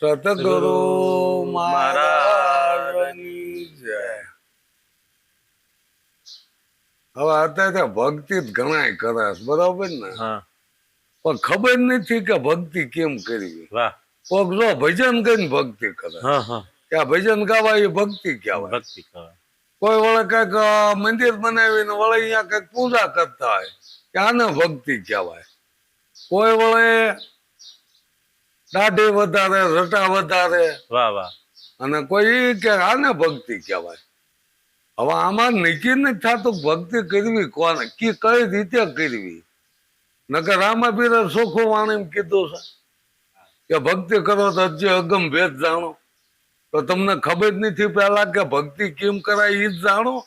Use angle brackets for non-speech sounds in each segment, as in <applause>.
સતગુરુ મહારાજની જય. હવે અત્યારે ભક્તિ ઘણાય કરે બરાબર ને? હા. પણ ખબર નથી કે ભક્તિ કેમ કરવી કોક જો ભજન કરીને ભક્તિ કરે. કે ભજન ગાવા એ ભક્તિ કહેવાય. ભક્તિ કહેવાય. કોઈ વળે કંઈક મંદિર બનાવીને વળે અહીંયા કંઈક પૂજા કરતા હોય કે આને ભક્તિ કહેવાય. કોઈ વળે દાઢી વધારે રટા વધારે. વાહ વાહ. અને કોઈ કે આને ભક્તિ કહેવાય? હવે આમાં નક્કી નથી થતું ભક્તિ કરવી કોને? કે કઈ રીતે કરવી? નકર રામાપીરે સોખું વાણી કીધું છે. કે ભક્તિ કરો તો હજી અગમ ભેદ જાણો. તો તમને ખબર જ નથી પેલા કે ભક્તિ કેમ કરાય એ જ જાણો.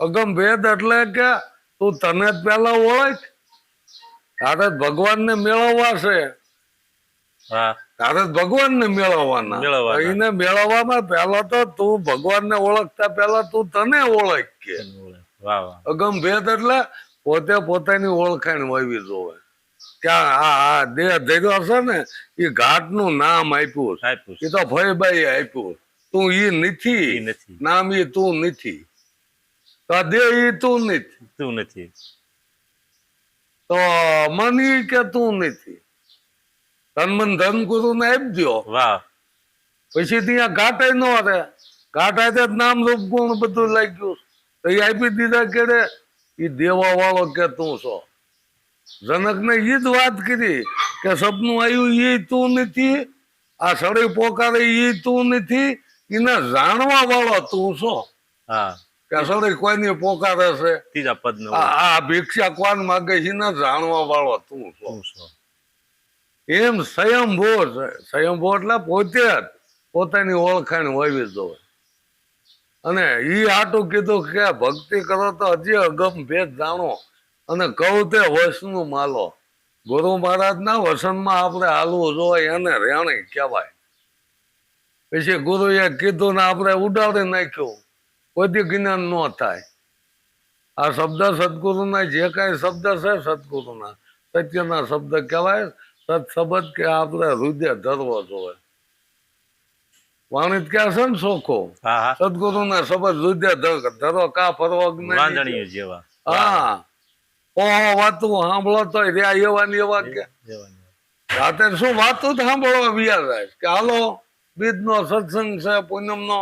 અગમ ભેદ એટલે કે તું તને જ પેલા ઓળખ. તારે જ ભગવાનને મેળવવા છે. તારે ભગવાનને મેળવવાના. એને મેળવવામાં પેલા તો તું ભગવાનને ઓળખતા પેલા તું તને ઓળખ. કે અગમ ભેદ એટલે પોતે પોતાની ઓળખાણ વાવી જોવે. કે આ આ- દેહ ધર્યો છે ને એ ઘાટનું નામ આપ્યું એ તો ભયભાઈ આપ્યું. તું ઈ નથી. નામ ઈ તું નથી. તો દેહ ઈ તું નથી. તું નથી. તો મન ઈ કે તું નથી. તન મન ધન ગુરુ ને આપજો પછી ત્યાં ઘાટે નો રે ઘાટા તે નામ રૂપ ગુણ બધું લાગ્યું. તો એ આપી દીધા કેડે એ દેવા વાળો કે તું છો. જનક ને ઈ જ વાત કરી કે સપનું આવ્યું એ તું નથી આ સળી પોકારે એ તું નથી એને જાણવા વાળો તું છો. હા. કે સળી કોઈની પોકારે નો આ ભિક્ષા કોણ માગે છે? એને જાણવા વાળો તું છો. એમ સ્વયંભો છે એટલે પોતે જ પોતાની ઓળખાણ હોવી જોઈએ. અને એ આટું કીધું કે ભક્તિ કરો તો હજી અગમ ભેદ જાણો. અને કહું તે વસનું માલો. ગુરુ મહારાજના વસનમાં આપણે હાલવું જોઈએ એને રેણે કહેવાય. પછી ગુરુએ કીધું ને આપણે ઉડાડી નાખ્યું. કોઈ જ્ઞાન ન થાય. આ શબ્દ સદગુરુના જે કાંઈ શબ્દ છે સદગુરુના. સત્યના શબ્દ કહેવાય. સત શબ્દ કે આપણે હૃદય ધરવો જોઈએ. વાણિત ક્યાં છે ને સોખો સદગુરુ સદગુરુના શબ્દ હૃદય ધરો કા ફરવો જેવા. હા. ઓહો વાતું સાંભળો તો રહ્યા એવા એવા કે. રાતે શું વાતું સાંભળવા વ્યા જાય કે હાલો બીજ નો સત્સંગ છે પૂનમ નો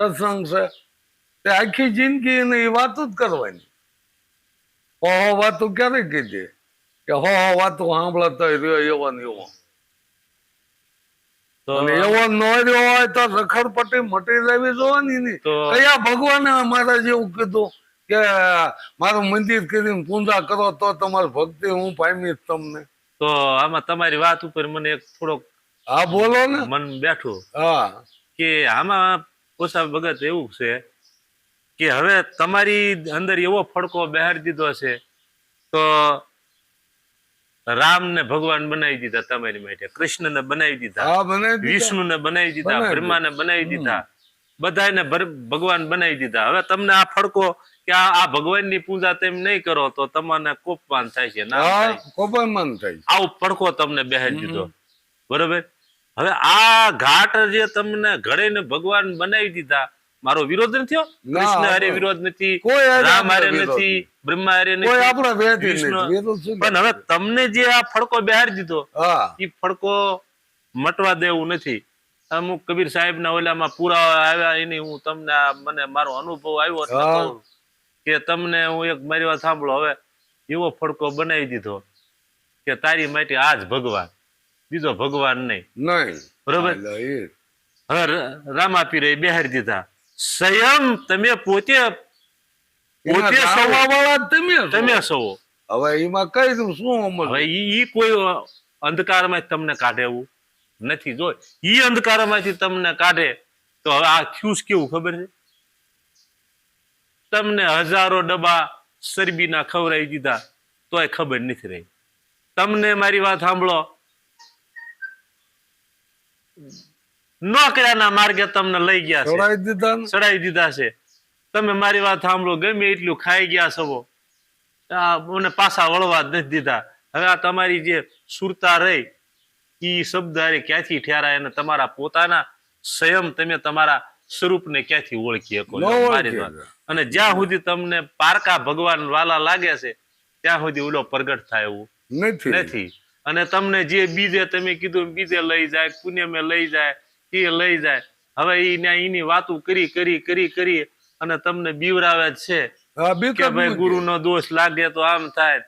સત્સંગ છે. તે આખી જિંદગી એને એ વાતું જ કરવાની. ઓહો વાતું ક્યારે કીધી? કે હો હો વાતું સાંભળતો રહ્યો એવો ને એવો. અને એવો ન રહ્યો હોય તો રખડપટ્ટી મટી જવી જોવાની નહીં કયા ભગવાને અમારા જેવું કીધું કે મારું મંદિર કરીને પૂજા કરો તો તમારી ભક્તિ હું પામીશ તમને. તો આમાં તમારી વાત ઉપર મને એક થોડોક હા બોલો ને. મન બેઠું. હા. કે આમાં ઓછા ભગત એવું છે કે હવે તમારી અંદર એવો ફડકો બહાર દીધો છે તો રામને ભગવાન બનાવી દીધા તમારી માટે કૃષ્ણને બનાવી દીધા વિષ્ણુને બનાવી દીધા બ્રહ્માને બનાવી દીધા બધાને ભગવાન બનાવી દીધા. હવે તમને આ ફડકો કે આ ભગવાન ભગવાનની પૂજા તેમ નહીં કરો તો તમને કોપમાન થાય છે થાય આવો પડખો તમને બેહાડી દીધો. બરોબર? હવે આ ઘાટ જે તમને ઘડે ભગવાન બનાવી દીધા મારો વિરોધ નથી થયો કૃષ્ણ હારે વિરોધ નથી રામ હારે નથી બ્રહ્મા હારે નથી પણ હવે તમને જે આ ફડકો બહાર દીધો એ ફડકો મટવા દેવું નથી. અમુક કબીર સાહેબ ના ઓલામાં પુરાવા આવ્યા એની હું તમને મને મારો અનુભવ આવ્યો કે તમને હું એક મારી વાત સાંભળો. હવે એવો ફડકો બનાવી દીધો કે તારી માટે આ જ ભગવાન બીજો ભગવાન નહીં. બરોબર. હવે રામ હવે રહી બેહારી દીધા. સ્વયં તમે પોતે પોતે સૌ જાણવાવાળા તમે. તમે સવો હવે એમાં કહી દઉં શું અમલ હવે ઈ કોઈ અંધકારમાં તમને કાઢે એવું નથી જો ઈ અંધકારમાંથી તમને કાઢે તો હવે આ થયું કેવું ખબર છે તમને હજારો ડબ્બા સરબીના ખવરાઈ દીધા તોય ખબર નથી રહી તમને મારી વાત સાંભળો નોકરિયાના માર્ગે તમને લઈ ગયા છે. દીધા ચડાવી દીધા છે. તમે મારી વાત સાંભળો ગમે એટલું ખાઈ ગયા છો. મને પાછા વળવા નથી દીધા. હવે આ તમારી જે સુરતા રહી એ શબ્દ અરે ક્યાંથી ઠેરાય અને તમારા પોતાના સંયમ તમે તમારા સ્વરૂપને ક્યાંથી ઓળખી શકો? અને જ્યાં સુધી તમને પારકા ભગવાન વાલા લાગે છે ત્યાં સુધી ઓલો પ્રગટ થાય એવું નથી. નથી. અને તમને જે બીજે તમે કીધું બીજે લઈ જાય પુણ્યમે લઈ જાય એ લઈ જાય. હવે એની વાતું કરી કરી કરી કરી અને તમને બીવરાવે છે કે ભાઈ ગુરુ નો દોષ લાગે તો આમ થાય.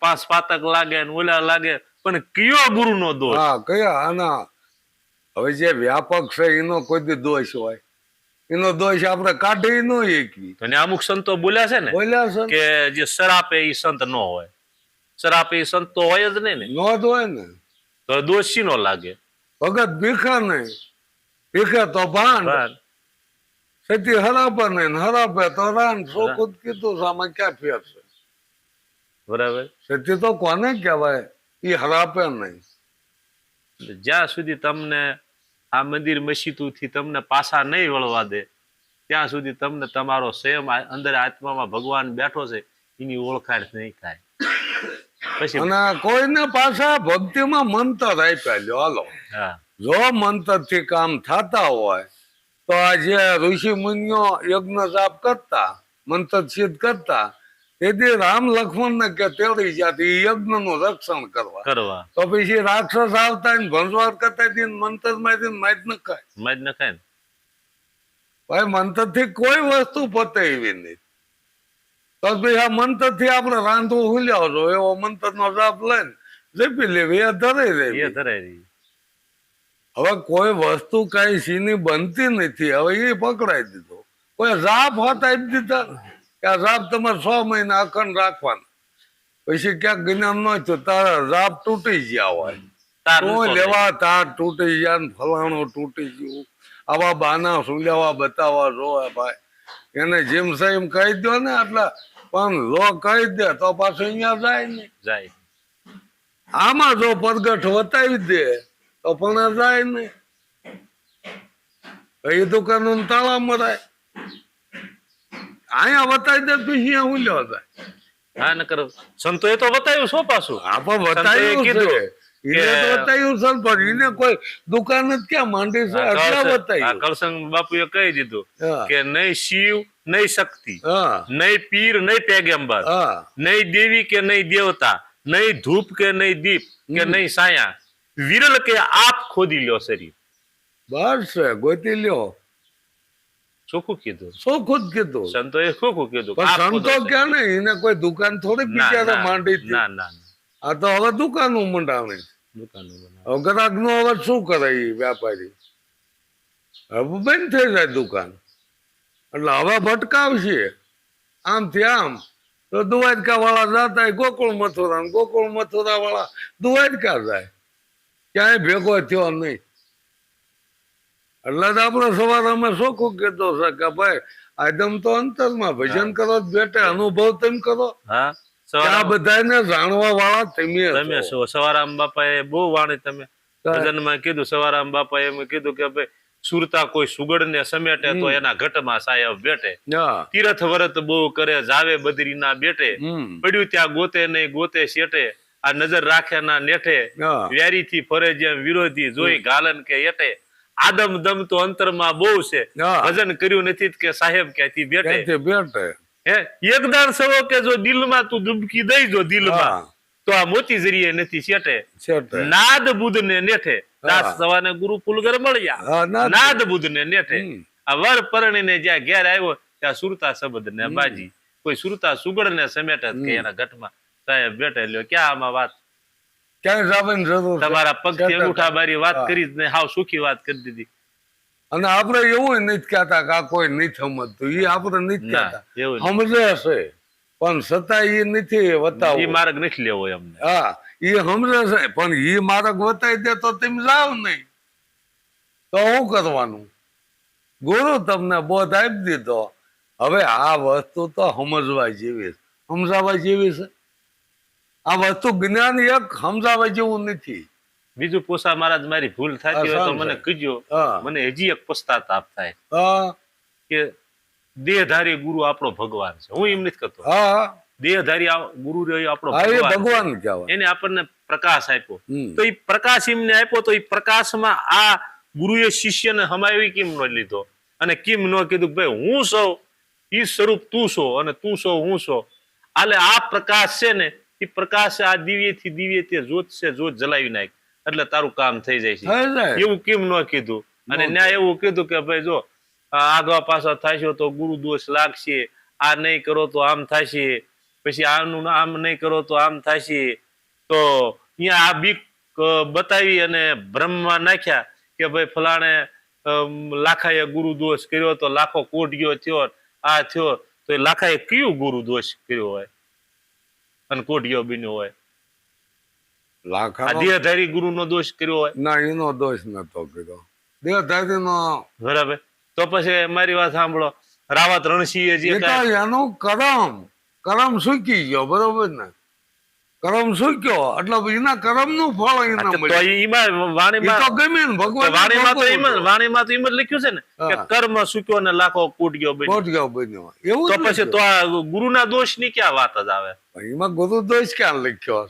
પાંચ પાતક લાગે ને ઓલા લાગે પણ કયો ગુરુ નો દોષ? હા કયા? આના. હવે જે વ્યાપક છે એનો કોઈ દોષ હોય. એનો દોષ આપણે કાઢી ન એકવી અને અમુક સંતો બોલ્યા છે ને બોલ્યા છે કે જે શરાપે એ સંત ન હોય. શરાપે એ સંત તો હોય જ નહીં ને. નો જ હોય ને. તો દોષી નો લાગે. ભગત ભીખા નહીં. તો ભાંડ. સતી હરાપે ને હરાપે તો રાન. સોકુત કીધું છે, આમાં ક્યાં ફેર છે? બરાબર. સતી તો કોને કહેવાય? એ હરાપે નહીં. જ્યાં સુધી તમને આ મંદિર મસ્જિદોથી તમને પાછા નહીં વળવા દે ત્યાં સુધી તમને તમારો સેમ અંદર આત્મામાં ભગવાન બેઠો છે એની ઓળખાણ નહીં થાય. <coughs> પછી અને કોઈને પાછા ભક્તિમાં મંતર આપ્યા લ્યો હાલો. હા. જો મંતરથી કામ થતા હોય તો આ જે ઋષિ મુનિઓ યજ્ઞ જાપ કરતા મંત્ર સિદ્ધ કરતા તેથી રામ લક્ષ્મણ ને કે તેડી જાતી યજ્ઞનું રક્ષણ કરવા. કરવા. તો પછી રાક્ષસ આવતા ને કરતા મંત્રમાંથી માજ ન ખાય મજ ન? ખાય ભાઈ મંત્રથી કોઈ વસ્તુ પતે એવી નહીં. તો પછી આ મંત્રથી આપણે રાંધવું હુલ્યા છો એવો મંત્ર નો જાપ લઈને જપી લેવી એ ધરે એ ધરાઈ રહી. હવે કોઈ વસ્તુ કઈ સીની બનતી નથી. હવે એ પકડાઈ દીધો. કોઈ રાફ હોત આપી દીધા કે આ રાફ તમારે છ મહિના અખંડ રાખવાના. પછી ક્યાંક જ્ઞાન ન થયું તારા રાફ તૂટી ગયા હોય. તો લેવા તાર તૂટી ગયા ને ફલાણો તૂટી ગયું. આવા બાના સુલેવા બતાવવા જોવા ભાઈ. એને જેમ સેમ કહી દો ને એટલે પણ લો કહી દે તો પાછું અહીંયા જાય ને જાય. આમાં જો પરગટ વતાવી દે તો પણ જાય ને એ દુકાન તાળા મરાય અહીંયા વતાવી દે તો અહીંયા હું લેવા જાય હા નકર સંતોએ તો બતાવ્યું શું પાછું સંતોએ વતાવ્યું છે કીધું ને પણ કોઈ દુકાન જ ક્યાં માંડી છે કળસંગ બાપુએ કહી દીધું હા. કે નહીં શિવ નહીં શક્તિ હા નહીં પીર નહીં પેગમ્બર હા નહીં દેવી કે નહીં દેવતા નહીં ધૂપ કે નહીં દીપ કે નહીં સાયા વિરલ કે આપ ખોદી લ્યો શરીર. બસ ગોતી લ્યો. ચોખ્ખું કીધું? શું ખુદ કીધું? સંતોએ ચોખ્ખું કીધું? પણ સંતો. ક્યાં ને એને કોઈ દુકાન થોડી પીચ્યા માંડી ના ના. આ તો હવે દુકાન મંડાવણી દુકાન હવે ગ્રાહક નો હવે શું કરે એ વ્યાપારી? હવે બંધ થઈ જાય દુકાન. એટલે હવે ભટકાવશે. આમથી આમ. તો દ્વારકા વાળા જતા ગોકુળ મથુરા ગોકુળ મથુરા વાળા દ્વારકા જાય. ક્યાંય ભેગો થયો નહીં. એટલે તો આપણે સવારે અમે શોખું કીધો છે કે ભાઈ આદમ તો અંતરમાં ભજન કરો જ બેટે અનુભવ તેમ કરો. હા આ બધાને જાણવા વાળા તમે તમે છો. સવારામ બાપાએ બહુ વાણી તમે ભજનમાં કીધું. સવારામ બાપાએ એમ કીધું કે ભાઈ સુરતા કોઈ સુગડ ને સમેટે તો એના ઘટમાં સાહેબ બેઠે તીરથ વરત બહુ કરે જાવે બદરીના બેટે. પડ્યું ત્યાં ગોતે નહીં ગોતે શેટે. આ નજર રાખ્યાના નેઠે હા. વ્યારીથી ફરે જેમ વિરોધી જોઈ ગાલન કે એટે. આદમ દમ તો અંતરમાં બહુ છે. ભજન કર્યું નથી કે સાહેબ ક્યાંથી બેઠે. બેઠે? હે? એકદાર સવો કે જો દિલમાં તું ડૂબકી દઈ જો દિલમાં તો આ મોતી જરીએ નથી છેટે. નાદ બુધ ને નેઠે દાસ. સવાને ગુરુ પુલગર મળ્યા. નાદ બુધ ને નેઠે. આ વર પરણી ને જ્યાં ઘેર આવ્યો ત્યાં સુરતા શબ્દ ને બાજી. કોઈ સુરતા સુગડ ને સમેટે કે એના ઘટમાં. સાહેબ બેઠે લ્યો ક્યાં આમાં વાત? ક્યાંય જવાની જરૂર તમારા પગથી છેટે. અંગૂઠા બારી વાત કરી જ નહીં હાવ સુખી વાત કરી દીધી. અને આપણે એવું નથી કહેતા કે આ કોઈ નથી સમજતું. એ આપણે નથી કહેતા. સમજે હશે. પણ છતાં એ નથી એ માર્ગ નથી લેવો એમને. હા એ સમજે છે. પણ એ માર્ગ વતાવી દે તો તમે જાવ નહીં. તો શું કરવાનું? ગુરુ તમને બોધ આપી દીધો. હવે આ વસ્તુ તો સમજવા જેવી સમજાવવા જેવી છે? આ વસ્તુ જ્ઞાન એક સમજાવે જેવું નથી. બીજું પોસા મહારાજ મારી ભૂલ થતી હોય તો મને. કીજો. મને હજી એક પશ્ચાતાપ થાય કે દેહધારી ગુરુ આપણો ભગવાન છે. હું એમ નથી કહેતો. દેહધારી ગુરુ રહ્યો આપણો ભગવાન ભગવાન એને આપણને પ્રકાશ આપ્યો. તો એ પ્રકાશ એમને આપ્યો તો એ પ્રકાશમાં આ ગુરુએ શિષ્યને હમાવી કેમ ન લીધો? અને કેમ ન કીધું કે ભાઈ હું સૌ ઈ સ્વરૂપ તું છો અને તું છો હું છો. આલે આ પ્રકાશ છે ને એ પ્રકાશ આ દિવ્યથી દિવ્ય તે જોત છે જોત જલાવી નાખ. એટલે તારું કામ થઈ જાય છે. એવું કેમ ન કીધું? અને ન્યાય એવું કીધું કે ભાઈ જો આગવા પાછા થશો તો ગુરુ દોષ લાગશે. આ નહીં કરો તો આમ થશે. પછી આનું આમ નહીં કરો તો આમ થશે. તો અહીંયા આ બીક બતાવી અને બ્રહ્મમાં નાખ્યા કે ભાઈ ફલાણે લાખાએ ગુરુ દોષ કર્યો તો લાખો કોટ ગયો થયો આ થયો. તો એ લાખાએ કયું ગુરુ દોષ કર્યો હોય? અને કોટિયો બન્યો હોય. આ દેહધારી ગુરુ નો દોષ કર્યો હોય. ના એનો દોષ નતો કર્યો. દેહધારી નો બરાબર. તો પછી મારી વાત સાંભળો. રાવત રણસિંહ જે એનું કરમ કરમ સુકી ગયો બરોબર ને? કરમ સૂક્યો એટલે એના કરમનું ફળ એના તો વાણીમાં ગમે ને ભગવાન વાણીમાં તો એમ વાણીમાં તો એમ જ લખ્યું છે ને કે કર્મ સુક્યો ને લાખો કૂટ ગયો બન્યો. કોટ ગયો બન્યો. એવું તો પછી તો. આ ગુરુના દોષની ક્યાં વાત જ આવે? એમાં ગુરુ દોષ ક્યાં લખ્યો?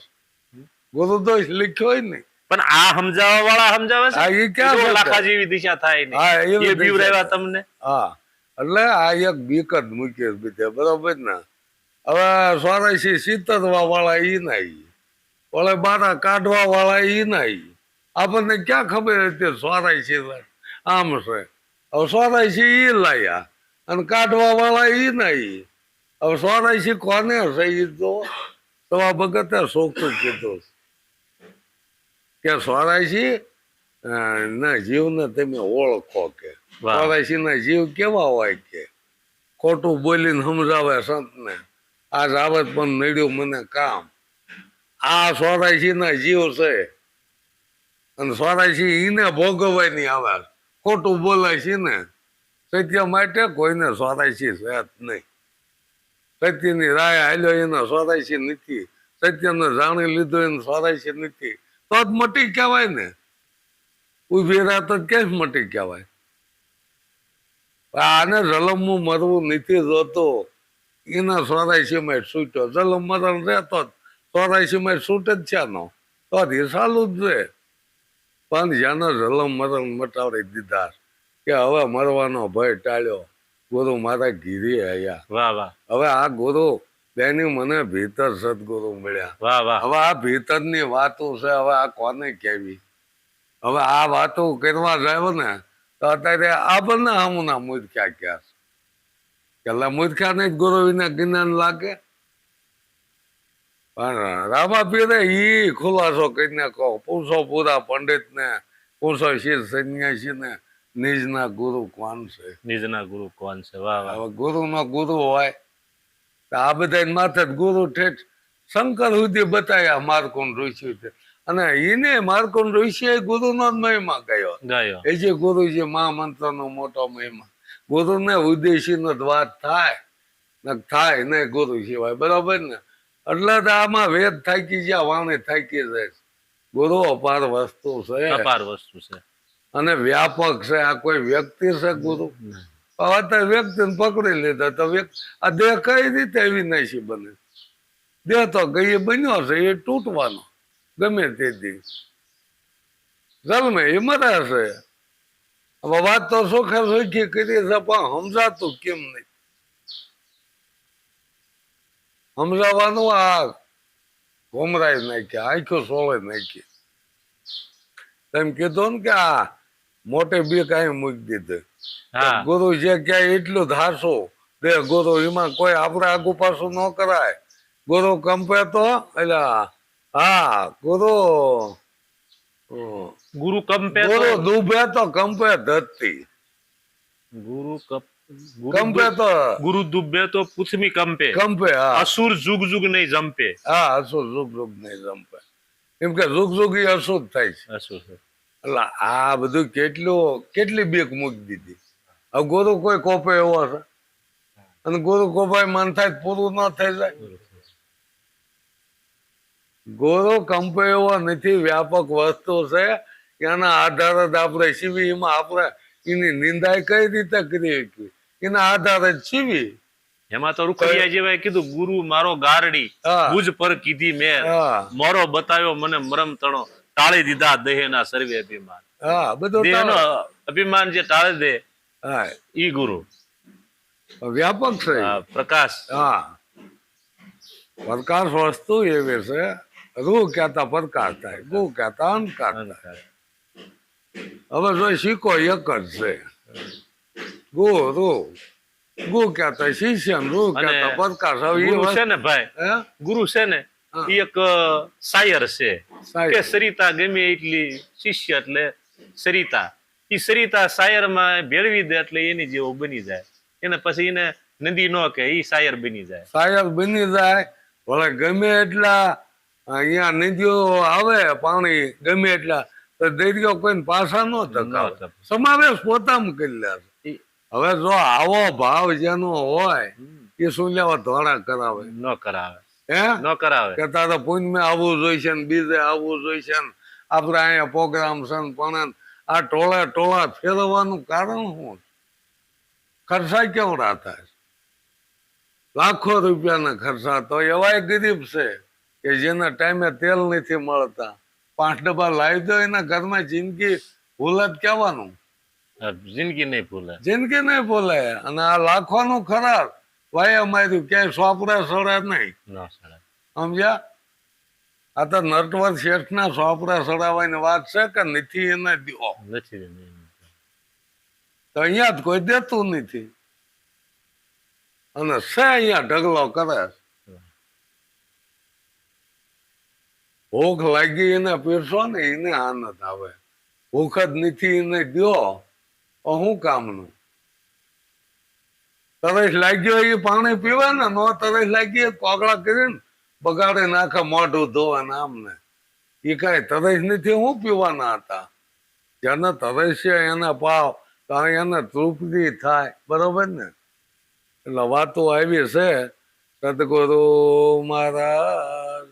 ગુરુ દોષ લખ્યો હોય ને. પણ આ સમજાવવા વાળા સમજાવે છે? ક્યાં લાખા? જેવી દિશા થાય ને એ બીવરાવ્યા. તમને? હા એટલે આ એક બીક જ મૂકી બરાબર બરોબર ને? હવે સોરાશી સિત્તરવા વાળા ઈ નહીં ઓલે બારા કાઢવા વાળા ઈ નહીં આપણને ક્યાં ખબર હતી સોરાશી છે? આમ છે. હવે સોરાશી એ લાયા અને કાઢવા વાળા ઈ નહીં હવે સોરાશી કોને છે ઈ તો? તવા ભગતે સોખું કીધું કે સોરાશી ના જીવને તમે ઓળખો કે. વાહ. ના જીવ કેવા હોય કે? ખોટું બોલીને સમજાવે સંતને. આ રાવત પણ નડ્યું મને કામ. આ સ્વરાયસી ના જીવ છે. અને ચોરાશી ઈને ભોગવવાની આવે ખોટું બોલાય છે ને, સત્ય માટે કોઈને સ્વરાશી છે નહીં. સત્યની રાય હાલ્યો એને ચોરાશી નથી. સત્યને જાણી લીધો એને ચોરાશી નથી. તો જ મટી કહેવાય ને. ઊભી રાત જ કેમ મટી કહેવાય? આને જલમવું મરવું નથી જોતો. એના સોરાશી માં છૂટ્યો જલમ મરણ રહેતો જ. સોરાશી માં છૂટ જ છે નો તો ચાલુ જ રે પણ જેને જલમ મરણ મટાડી દીધા કે હવે મરવાનો ભય ટાળ્યો. ગુરુ મારા વાહ વાહ. હવે આ ગુરુ બેની મને ભીતર સદગુરુ મળ્યા. વાહ વાહ. હવે આ ભીતરની વાતો છે હવે આ કોને કેવી હવે આ વાતો કરવા જાય ને તો અત્યારે આ બંને આમના મૂર્ખ્યા ક્યાં છે પેલા જ ગુરુ વિના જ્ઞાન લાગે પણ રામા પીરે એ ખુલાસો કરીને કહો પૂછો પૂરા પંડિત ને પૂછો શિર સંન્યાસી ને નિજના ગુરુ કોણ છે નિજના ગુરુ કોણ છે વાહ વાહ ગુરુ નો ગુરુ હોય તો આ બધા માથે જ ગુરુ ઠેઠ શંકર સુધી બતાવ્યા માર્કોન ઋષિ છે અને એને માર્કોન ઋષિ ગુરુ નો જ મહિમા ગયો ગયો એ જે ગુરુ છે મહામંત્ર નો મોટો મહિમા ગુરુ ને ઉદ્દેશી નો જ વાત થાય ને થાય ને ગુરુ સિવાય બરાબર ને? એટલે તો આમાં વેદ થાકી જ્યાં વાણી થાકી જાય ગુરુ અપાર વસ્તુ છે. અપાર વસ્તુ છે. અને વ્યાપક છે આ કોઈ વ્યક્તિ છે ગુરુ? હવે તો વ્યક્તિને પકડી લીધા તો આ દેહ કઈ રીતે વિનાશી બને? દેહ તો ગઈ બન્યો છે એ તૂટવાનો ગમે તે દી. જન્મે એ મરાશે છે હવે વાત તો સુખે સુખી કરી છે પણ સમજાતું કેમ નહીં? સમજાવવાનું આ ઘુમરાઈ નાખ્યા આંખો સોળે નાખી. તેમ કીધું ને કે આ મોટે બે કાંઈ મૂકી દીધું. ગુરુ જે ક્યાંય એટલું ધારશો બે ગુરુ એમાં કોઈ આપણે આગુ પાછું ન કરાય. ગુરુ કંપે તો એટલે હા ગુરુ ગુરુ કંપે ગુરુ દુભે તો કંપે ધરતી. ગુરુ કપ કંપે તો ગુરુ દુબે તો પૃથ્વી કંપે. કંપે અસુર જુગ જુગ નહીં જંપે. હા અસુર જુગ જુગ નહીં કંપે એમ કે જુગ જુગ ઈ અસુર થાય છે. અસુર. એટલે આ બધું કેટલું કેટલી બેક મૂકી દીધી. હવે ગુરુ કોઈ કોપે એવો છે? અને ગુરુ કોપાય મન થાય પૂરું ન થઈ જાય? ગોરો કંપે એવો નથી વ્યાપક વસ્તુ છે. એના આધારે જ આપણે એમાં આપણે એની નિંદાય કઈ રીતે કરી શકીએ? એના આધારે જ એમાં તો જેવાય કીધું ગુરુ મારો ગારડી ભુજ પર કીધી હા. મોરો બતાવ્યો મને મરમ તણો. ટાળી દીધા દેહના સર્વે અભિમાન. હા બધું દેહનો અભિમાન જે ટાળી દે હા. ઈ ગુરુ. વ્યાપક છે. પ્રકાશ. હા. પ્રકાશ વસ્તુ એવી છે. રૂ કહેતા પ્રકાશ થાય ગુ કહેતા અંધકાર થાય. હવે જો શીખો એક જ છે. ગુ રૂ. ગુ કહેતા શિષ્ય રૂ કહેતા પ્રકાશ હવે છે ને ભાઈ? ગુરુ છે ને એક શાયર છે. કે સરિતા ગમે એટલી શિષ્ય એટલે સરિતા. ઈ સરિતા શાયરમાં ભેળવી દે એટલે એની જેવો બની જાય. એને પછી એને નદી નો કે એ શાયર બની જાય. શાયર બની જાય. ભલે ગમે એટલા અહીંયા નદીઓ આવે પાણી ગમે એટલા તો દરિયો કોઈને પાછા ન. સમાવેશ પોતામાં કરી લે હવે જો આવો ભાવ જેનો હોય એ શું લેવા ધોળા કરાવે? ન કરાવે. હે? ન કરાવે. કે તારે પુણ્યમાં આવવું જોઈશે ને બીજે આવવું જોઈશે ને આપણે અહીંયા પ્રોગ્રામ છે ને પણ આ ટોળા ટોળા ફેરવવાનું કારણ શું? ખર્ચા કેવડા થાય? લાખો રૂપિયાના ખર્ચા તો એવાય ગરીબ છે. કે જેના ટાઈમે તેલ નથી મળતા. પાંચ ડબ્બા લાવી દો એના ઘરમાં જિંદગી ભૂલત કહેવાનું. જિંદગી નહીં ભૂલે. જિંદગી નહીં ભૂલે. અને આ લાખોનું ખરાબ. ભાઈ અમારી ક્યાંય સોપડા સડે નહીં. સમજ્યા? આ તો નટવર શેઠના સોપડા સડાવવાની વાત છે કે નથી એને દો નથી તો અહીંયા જ કોઈ દેતું નથી. અને છે અહીંયા ઢગલો કરે ભૂખ લાગી એને પીરસો ને એને આનંદ આવે. ભૂખ જ નથી એને તો શું કામનું? તરસ લાગ્યો એ પાણી પીવે ને નો તરસ લાગી એ કોગળા કરીને બગાડે નાખે મોઢું ધોવે ને ને એ કઈ તરસ નથી, હું પીવાના હતા. જેને તરસ છે એના પાવ કારણ એને તૃપ્તિ થાય, બરોબર ને? એટલે વાતો આવી છે, સદગુરુ મહારાજ.